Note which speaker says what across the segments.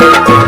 Speaker 1: नमस्कार मंडळी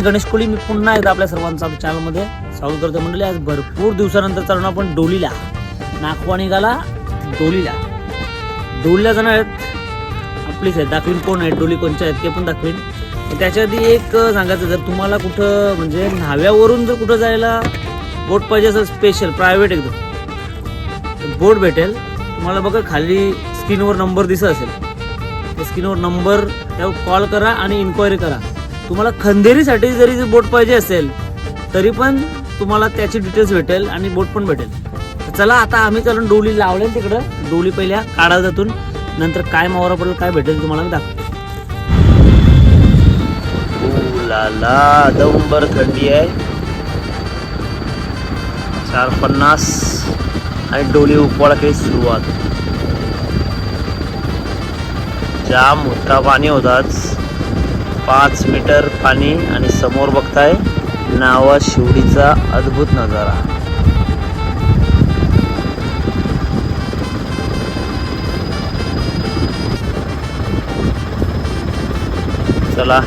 Speaker 1: मी गणेश कोळी. मी पुन्हा एकदा आपल्या सर्वांचं आपल्या चॅनलमध्ये स्वागत करतो. मंडळी आज भरपूर दिवसानंतर चालून आपण डोलीला. नागवा निघाला डोलीला. डोलीला जाणार आहेत. आपलीच आहेत. दाखवीन कोण आहेत? डोली कोणच्या आहेत? ते पण दाखवीन. त्याच्या आधी एक सांगायचं जर तुम्हाला कुठं म्हणजे न्हाव्यावरून जर कुठं जायला बोट पाहिजे असेल स्पेशल प्रायव्हेट एकदम बोट भेटेल. तुम्हाला बघा खाली स्क्रीनवर नंबर दिसत असेल. त्या स्क्रीनवर नंबर त्यावर कॉल करा आणि इन्क्वायरी करा. तुम्हाला खंदेरीसाठी जरी बोट पाहिजे असेल तरी पण तुम्हाला त्याची डिटेल्स भेटेल आणि बोट पण भेटेल. तर चला आता आम्ही चालून डोली लावले तिकडं. डोली पहिल्या काढा जातून. नंतर काय मावरा पडेल काय भेटेल तुम्हाला मी दाखवतो. ला दंबर थंडी आहे. चार पन्नास आणि डोली उपवाडाकडे काही सुरुवात. जाम मोठा पाणी होताच. पाच मीटर पाणी आणि समोर बघताय नावा शिवडीचा अद्भुत नजारा. चला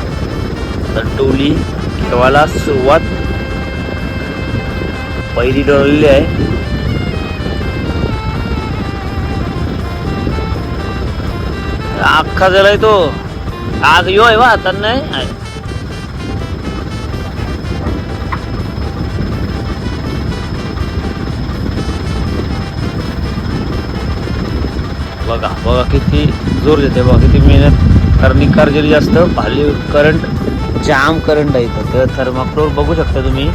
Speaker 1: तर टोली ठेवायला सुरुवात. पहिली डोळलेली आहे. अख्खा झालाय तो. आग यो आहे वा तर नाही? आहे. बघा बघा किती जोर देते बघा किती मेहनत. कारण निकार जरी जास्त भाली करंट जाम करंट आहे इथं. तर थर्माकोल बघू शकता तुम्ही.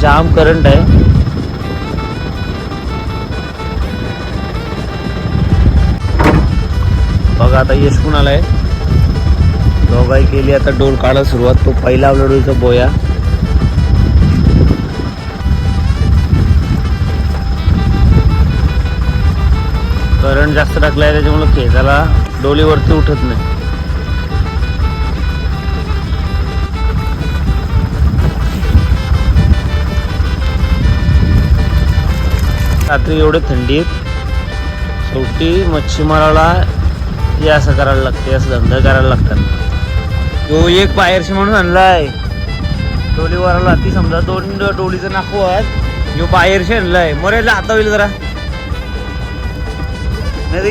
Speaker 1: जाम करंट आहे. बघा आता यश कुणाला आलाय दोघाही केली. आता डोल काढा सुरुवात. तो पहिला डोळीचा बोया. करंट जास्त टाकलाय त्याच्यामुळे खेळाला डोलीवरती उठत नाही. रात्री एवढे थंडीत शेवटी मच्छीमाराला हे असं करायला लागते असं धंदा करायला लागतात. तो एक बाहेरशी म्हणून आणलाय. डोलीवरला ती समजा दोन डोळीचा नाकू आहेत यो बाहेरशी आणलाय. मरेला आता होईल जरा. नाही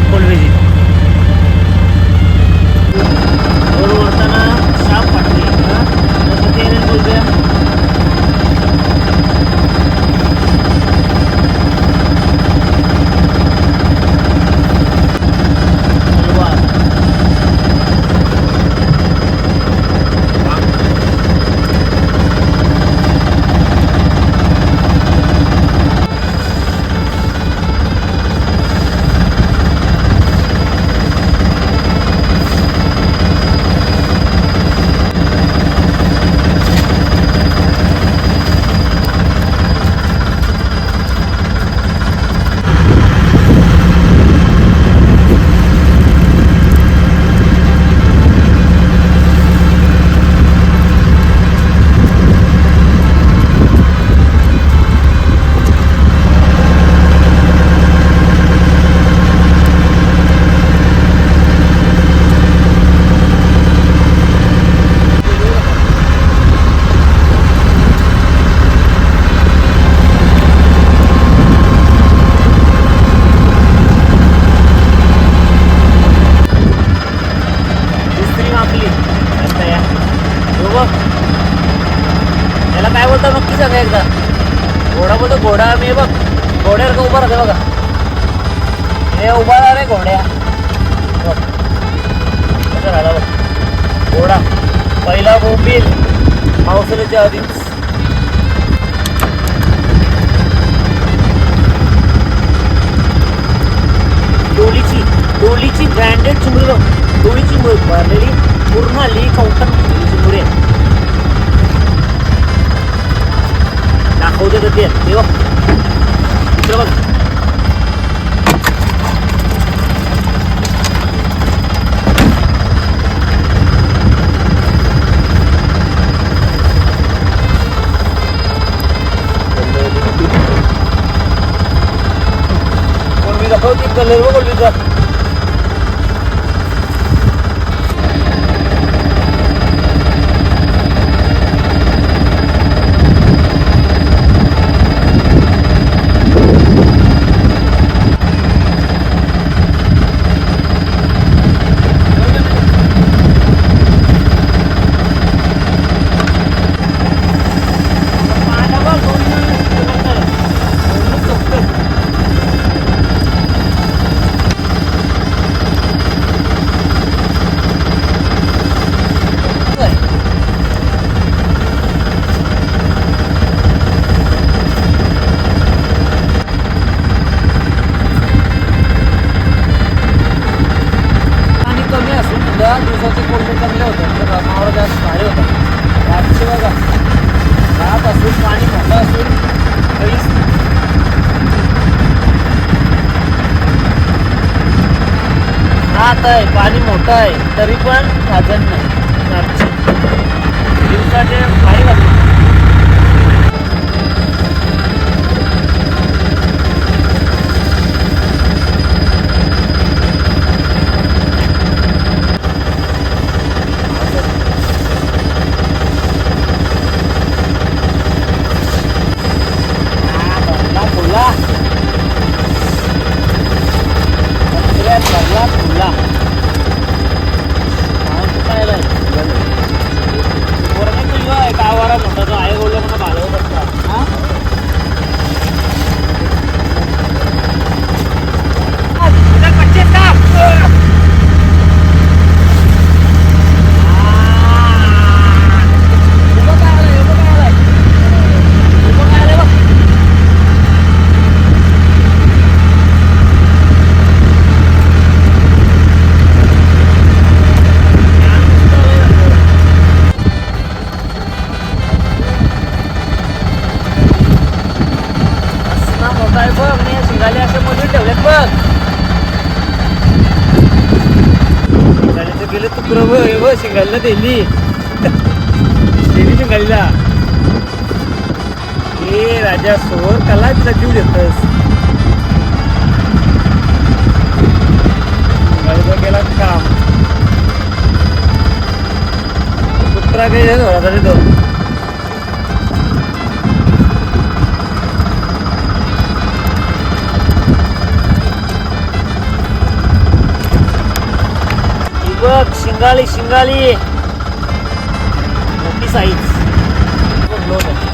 Speaker 1: pour le visite. चिमुरी डोळी चिमुरी मारलेली. पूर्ण आली कौटन चिमुरी दाखवते तर ते. बघ. इकडे बघ. कलर बघ वाहत आहे पाणी मोठं आहे तरी पण साधन नाही. दिवसाचे पहिला हे राजा सोर कलाच जीव देतस. काम. कुत्रा काही बघ शिंगाली शिंगाली. मोठी साईज. Good.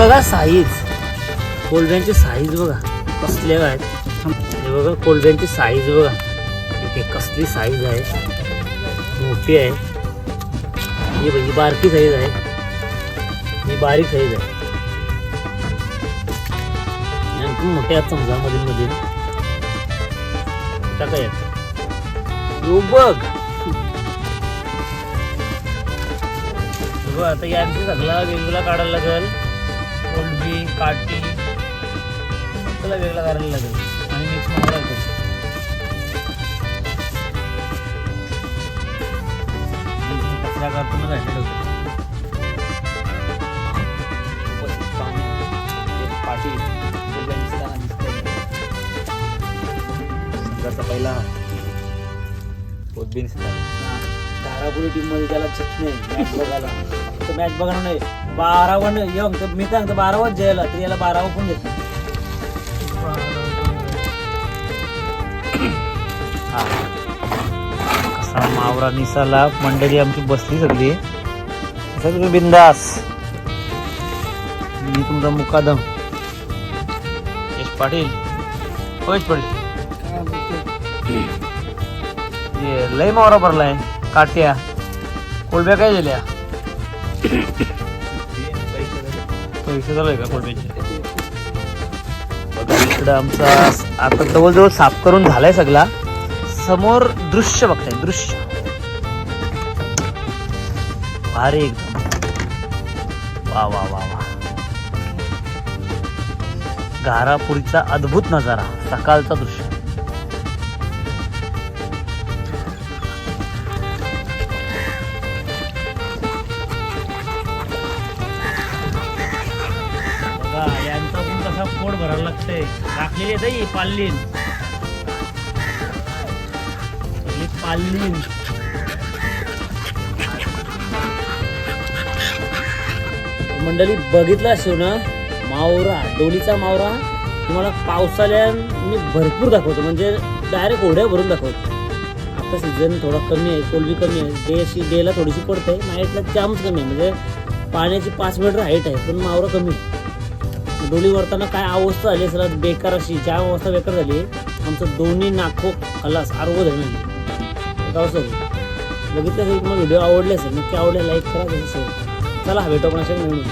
Speaker 1: बघा साईज कोलब्यांचे साईज बघा. कसले आहेत. हे बघा कोलब्यांची साईज बघा. इथे कसली साईज आहे. मोठी आहे. ही बघ ही बारकी साईज आहे. ही बारीक साईज आहे. आणखी मोठे आहेत समजा मधील मधील. काय यात बघ. बघ आता यांची सगळा वेगवेगळा काढायला लागेल. कोलबी काठी सगळं वेगळा करायला लागेल आणि मिक्स मारायला लागेल कचरा होतं.
Speaker 2: पहिला पोतबीन
Speaker 1: धारापुरी टीममध्ये त्याला चित नाही. मॅच बघायला. तर मॅच बघायला नाही. बारावं नाही येऊन तर मी सांगतो बारावं जेला तर याला बारावं पण देत हा. कसा मावरा निसाला मंडळी आमची बसली सगळी. सगळी बिंदास. मी तुमचा मुकादम. यश पाटील. होय यश पाटील लय मावरा भरलाय. काट्या. कोळब्या काय झाल्या पैसे चालू आहे का कोलब्याचे बघा इकडं आमचा आता जवळजवळ साफ करून झालाय सगळा. समोर दृश्य बघताय दृश्य. भारी एकदम. वा वा वा वा. घारापुरीचा अद्भुत नजारा सकाळचा दृश्य. पोट भरायला लागतंय. टाकलेली आहे पाल्लीन. पाल्लीन. मंडळी बघितला असो ना मावरा डोलीचा मावरा तुम्हाला पावसाळ्यात मी भरपूर दाखवतो. म्हणजे डायरेक्ट ओढ्या भरून दाखवतो. आता सीझन थोडा कमी आहे कोलबी कमी आहे. डे अशी डेला थोडीशी पडते नाईटला जामच कमी आहे. म्हणजे पाण्याची पाच मीटर हाईट आहे पण मावरा कमी आहे. डोली वरताना काय अवस्था झाली सर बेकार अशी ज्या अवस्था बेकार झाली आमचं दोन्ही नाको खलास आरोग्य धरणार एक अवस्था होती. बघितलं असेल तुम्हाला व्हिडिओ आवडले असेल नक्की आवडले लाईक करा असेल. शेअर चला भेटू आपण अशा नवीन